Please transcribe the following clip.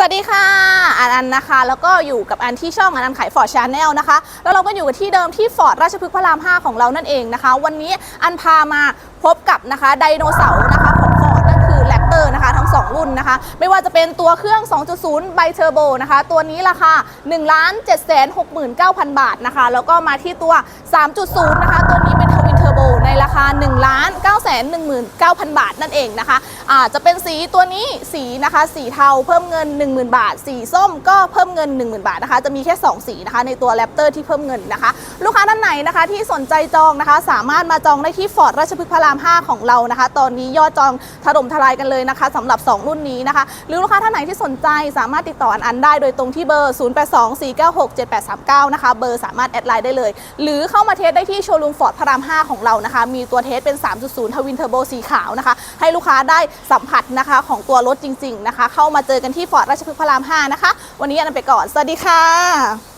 สวัสดีค่ะอันอันนะคะ แล้วก็อยู่กับอันที่ช่องอันอันขายฟอร์ดชาแนลนะคะ แล้วเราก็อยู่กันที่เดิมที่ฟอร์ดราชพฤกษ์พระราม 5 ของเรานั่นเองนะคะ วันนี้อันพามาพบกับนะคะไดโนเสาร์นะคะของฟอร์ดนั่นคือแรปเตอร์นะคะ ทั้ง 2 รุ่นนะคะ ไม่ว่าจะเป็นตัวเครื่อง 2.0 ไบเทอร์โบนะคะ ตัวนี้ราคา 1 7 6 9 0 0 0บาทนะคะ แล้วก็มาที่ตัว 3.0 นะคะ ตัวนี้เป็นทวินเทอร์โบในราคา 1 9 1 9 0 0 0 บาทนั่นเองนะคะอาจะเป็นสีตัวนี้สีนะคะสีเทาเพิ่มเงิน 10,000 บาท สีส้มก็เพิ่มเงิน 10,000 บาทนะคะจะมีแค่ 2 สีนะคะในตัวแรปเตอร์ที่เพิ่มเงินนะคะ ลูกค้าท่านไหนนะคะที่สนใจจองนะคะ สามารถมาจองได้ที่ฟอร์ดราชพฤกษ์พระราม 5 ของเรานะคะ ตอนนี้ยอดจองถล่มทลายกันเลยนะคะสำหรับ 2 รุ่นนี้นะคะ หรือลูกค้าท่านไหนที่สนใจสามารถติดต่ออันได้โดยตรงที่เบอร์ 0824967839 นะคะเบอร์สามารถแอดไลน์ได้เลย หรือเข้ามาเทสได้ที่โชว์รูมฟอร์ดพระราม 5 ของเรานะคะ มีตัวเทสเป็น 3.0ทวินเทอร์โบสีขาวนะคะ ให้ลูกค้าได้สัมผัสนะคะของตัวรถจริง ๆ นะคะ เข้ามาเจอกันที่ฟอร์ดราชพฤกษ์พระราม 5 นะคะ วันนี้อันนนไปก่อน สวัสดีค่ะ